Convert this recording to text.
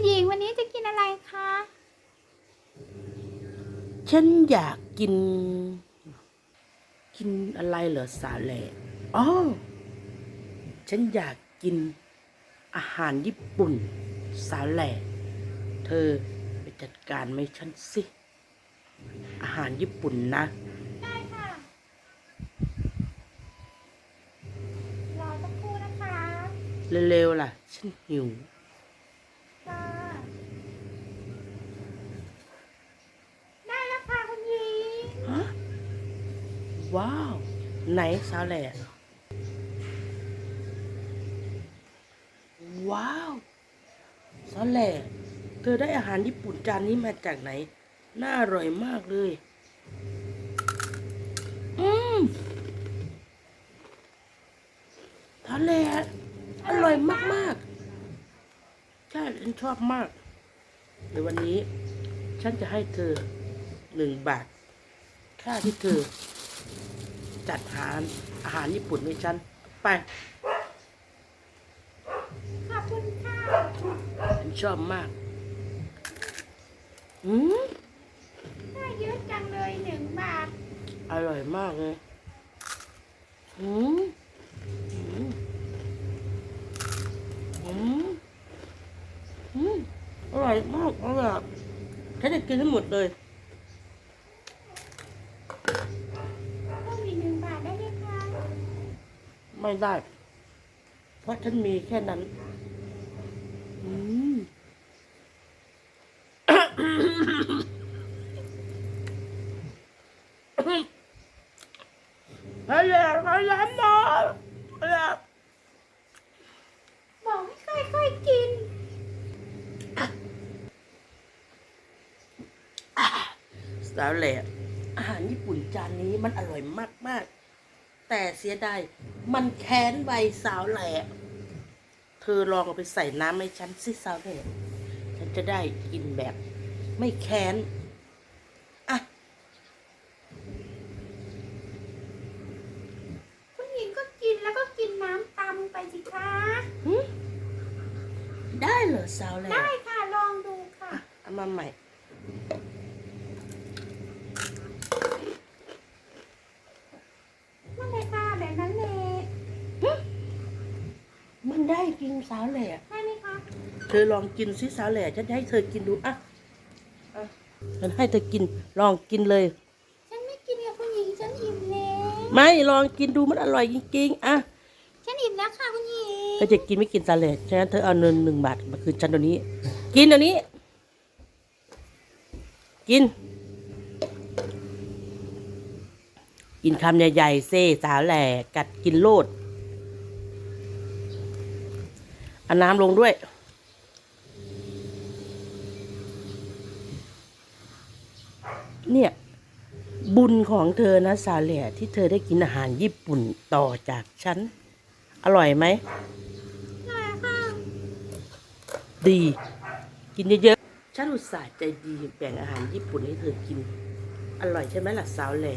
คุณหญิงวันนี้จะกินอะไรคะ ฉันอยากกิน กินอะไรเหรอสาแหล่อ๋อฉันอยากกินอาหารญี่ปุ่น สาแหล่เธอไปจัดการไหมฉันสิ อาหารญี่ปุ่นนะ ได้ค่ะ รอสักครู่นะคะ เร็วๆล่ะ ฉันหิว ค่ะ ได้แล้วค่ะคุณหญิงฮะว้าว ไหนสาแหล่ว้าวสาแหล่เธอได้อาหารญี่ปุ่นจานนี้มาจากไหน น่าอร่อยมากเลย อืมสาแหล่อร่อยมากๆ ใช่ฉันชอบมากเดี๋ยววันนี้ ฉันจะให้เธอหนึ่งบาท ค่าที่เธอ จัดหาอาหารญี่ปุ่นให้ฉัน ไป ขอบคุณค่ะฉันชอบมาก อืมได้เยอะจังเลยหนึ่งบาท อร่อยมากเลย อืมอืมอืม อืมอร่อยมากอร่อยฉันจะกินทั้งหมดเลยเพิ่มอีกหนึ่งบาทได้ไหมคะไม่ได้ เพราะฉันมีแค่นั้น อืมฮัลโหลฮัลโหลหมอฮัลโหลบอกให้ค่อยๆกิน สาวแหล่อาหารญี่ปุ่นจานนี้มันอร่อยมาก ๆ แต่เสียดายมันแค้นใบสาวแหล่เธอลองเอาไปใส่น้ำให้ฉันสิสาวแหล่ฉันจะได้กินแบบ ไม่แค้นอะคุณหญิงก็กินแล้วก็กินน้ำตำไปสิคะ หึได้เหรอสาวแหล่ได้ค่ะลองดูค่ะอะเอามาใหม่ นั่นเลยค่ะแบบนั้นเลย มัน ได้จริงสาวแหล่ได้ไหมคะเธอลองกินสิสาวแหล่ฉันจะให้เธอกินดูอะอะฉันให้เธอกินลองกินเลย ฉันไม่กินกับคุณหญิงฉันอิ่มแล้วไม่ลองกินดูมันอร่อยจริงๆอะฉันอิ่มแล้วค่ะคุณหญิงเธอจะกินไม่กินสาเลดฉะนั้นเธอเอาเงินหนึ่งบาทมาคืนฉันเดี๋ยวนี้ กินเดี๋ยวนี้ กิน กินคำใหญ่ๆเซ่สาแหล่กัดกินโลด เอาน้ำลงด้วย เนี่ย บุญของเธอนะสาแหล่ที่เธอได้กินอาหารญี่ปุ่นต่อจากฉัน อร่อยไหมได้ค่ะดี กินเยอะๆฉันอุตส่าห์ใจดีแบ่งอาหารญี่ปุ่นให้เธอกิน อร่อยใช่ไหมล่ะสาวแหล่